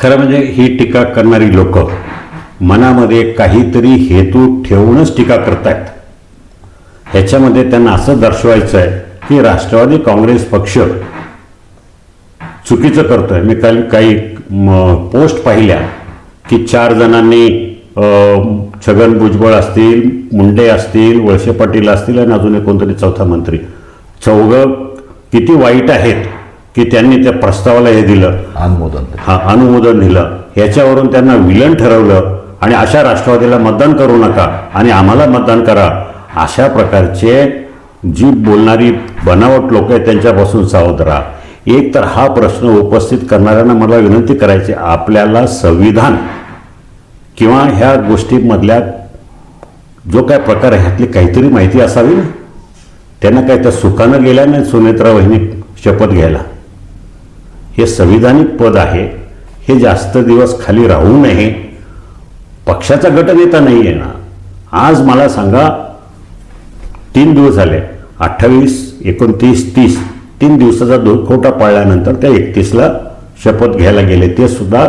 खरं म्हणजे ही टीका करणारी लोक मनामध्ये काहीतरी हेतू ठेवूनच टीका करतायत. ह्याच्यामध्ये त्यांना असं दर्शवायचं आहे की राष्ट्रवादी काँग्रेस पक्ष चुकीचं करतोय. मी काल काही पोस्ट पाहिल्या की चार जणांनी छगन भुजबळ असतील मुंडे असतील वळसे पाटील असतील आणि अजून एक कोणतरी चौथा मंत्री. चौघं किती वाईट आहेत. की त्यांनी त्या प्रस्तावाला हे दिलं. अनुमोदन हा अनुमोदन दिलं. याच्यावरून त्यांना विलन ठरवलं. आणि अशा राष्ट्रवादीला मतदान करू नका आणि आम्हाला मतदान करा. अशा प्रकारचे जी बोलणारी बनावट लोक आहेत त्यांच्यापासून सावध राहा. एक तर हा प्रश्न उपस्थित करणाऱ्यांना मला विनंती करायची आपल्याला संविधान किंवा ह्या गोष्टीमधल्या जो काय प्रकार आहे ह्यातली काहीतरी माहिती असावी ना? त्यांना काय त्या सुखानं गेल्या नाही सुनेत्रा वहिनी शपथ घ्यायला? हे संविधानिक पद आहे. हे जास्त दिवस खाली राहू नये. पक्षाचा गटनेता नाही आहे ना. आज मला सांगा तीन दिवस झाले. अठ्ठावीस एकोणतीस तीस. तीन दिवसाचा दो खोटा पाळल्यानंतर त्या एकतीसला शपथ घ्यायला गेले. ते सुद्धा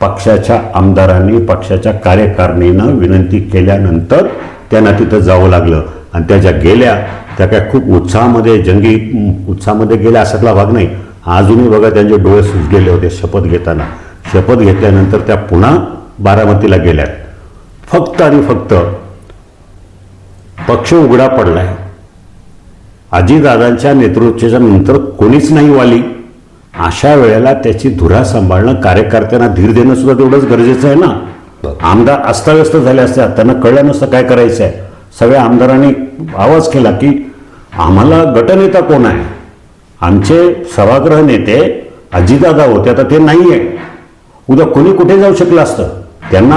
पक्षाच्या आमदारांनी पक्षाच्या कार्यकारिणीनं विनंती केल्यानंतर त्यांना तिथं जावं लागलं. आणि त्या ज्या गेल्या त्या काय खूप उत्साहामध्ये जंगी उत्साहामध्ये गेल्या असातला भाग नाही. अजूनही बघा त्यांचे डोळे सुजलेले होते शपथ घेताना. शपथ घेतल्यानंतर त्या पुन्हा बारामतीला गेल्यात. फक्त आणि फक्त पक्ष उघडा पडलाय. अजितदादांच्या नेतृत्वाच्या नंतर कोणीच नाही वाली. अशा वेळेला त्याची धुरा सांभाळणं कार्यकर्त्यांना धीर देणं सुद्धा तेवढंच गरजेचं आहे ना? आमदार अस्ताव्यस्त झाले असतात त्यांना कळलं नसतं काय करायचं आहे सगळ्या आमदारांनी आवाज केला की आम्हाला गटनेता कोण आहे? आमचे सभागृह नेते अजितदादा होते आता ते नाही आहे उद्या कोणी कुठे जाऊ शकलं असतं? त्यांना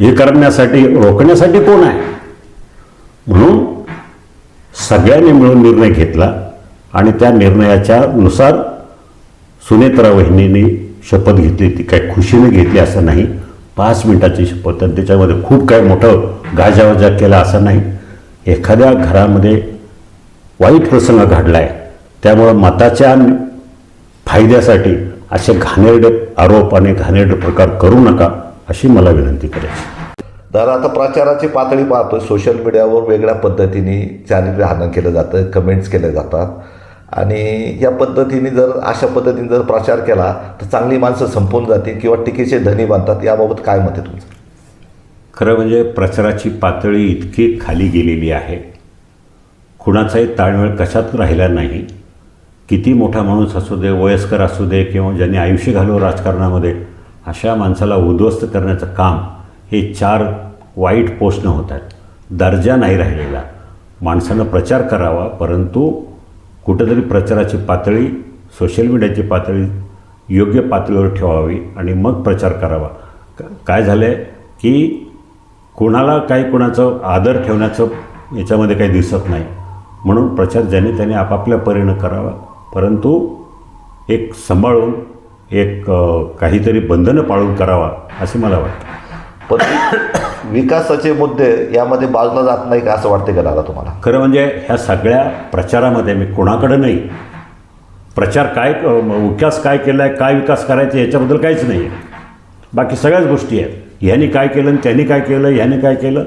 हे करण्यासाठी रोखण्यासाठी कोण आहे? म्हणून सगळ्यांनी मिळून निर्णय घेतला आणि त्या निर्णयाच्या नुसार सुनेत्रा वहिनीने शपथ घेतली ती काय खुशीने घेतली असं नाही. पाच मिनिटाची शपथ. आणि त्याच्यामध्ये खूप काय मोठं गाजावाजा केला असं नाही. एखाद्या घरामध्ये वाईट प्रसंग घडला आहे त्यामुळं मताच्या फायद्यासाठी असे घाणेरडे आरोप आणि घाणेरडे प्रकार करू नका अशी मला विनंती करायची. तर आता प्रचाराची पातळी पाहतो सोशल मीडियावर वेगळ्या पद्धतीने चालीविहानं केलं जातं कमेंट्स केले जातात. आणि या पद्धतीने जर अशा पद्धतीने जर प्रचार केला तर चांगली माणसं संपून जातील किंवा टीकेचे धनी बनतात याबाबत काय मत आहे तुमचं? खरं म्हणजे प्रचाराची पातळी इतकी खाली गेलेली आहे. कुणाचाही ताळमेळ कशात राहिला नाही. किती मोठा माणूस असू दे वयस्कर असू दे किंवा ज्यांनी आयुष्य घालवलं राजकारणामध्ये अशा माणसाला उद्ध्वस्त करण्याचं काम हे चार वाईट पोस्टनं होत आहेत दर्जा नाही राहिलेला. माणसानं प्रचार करावा परंतु कुठंतरी प्रचाराची पातळी सोशल मीडियाची पातळी योग्य पातळीवर ठेवावी आणि मग प्रचार करावा. काय झालं आहे की कोणाला काही कोणाचं आदर ठेवण्याचं याच्यामध्ये काही दिसत नाही. म्हणून प्रचार ज्याने त्याने आपापल्या परीनं करावा. परंतु एक सांभाळून एक काहीतरी बंधनं पाळून करावा असे मला वाटतं. पण विकासाचे मुद्दे यामध्ये बाजूला जात नाही का असं वाटते का दादा तुम्हाला? खरं म्हणजे ह्या सगळ्या प्रचारामध्ये मी कोणाकडं नाही. प्रचार काय विकास काय केला आहे काय विकास करायचा याच्याबद्दल काहीच नाही आहे बाकी सगळ्याच गोष्टी आहेत. ह्यानी काय केलं आणि त्यांनी काय केलं ह्याने काय केलं?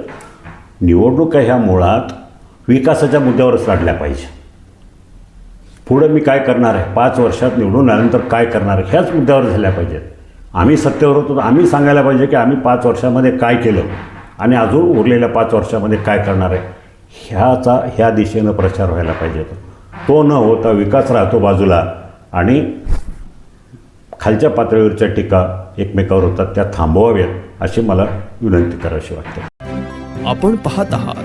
निवडणुका ह्या मुळात विकासाच्या मुद्द्यावरच लढल्या पाहिजे. पुढं मी काय करणार आहे? पाच वर्षात निवडून आल्यानंतर काय करणार आहे? ह्याच मुद्द्यावर झाल्या पाहिजेत. आम्ही सत्तेवर होतो आम्ही सांगायला पाहिजे की आम्ही पाच वर्षामध्ये काय केलं आणि अजून उरलेल्या पाच वर्षामध्ये काय करणार आहे? ह्याचा ह्या दिशेनं प्रचार व्हायला पाहिजे तो न होता विकास राहतो बाजूला आणि खालच्या पातळीवरच्या टीका एकमेकावर होतात. त्या थांबवाव्यात अशी मला विनंती करावीशी वाटते. आपण पाहत आहात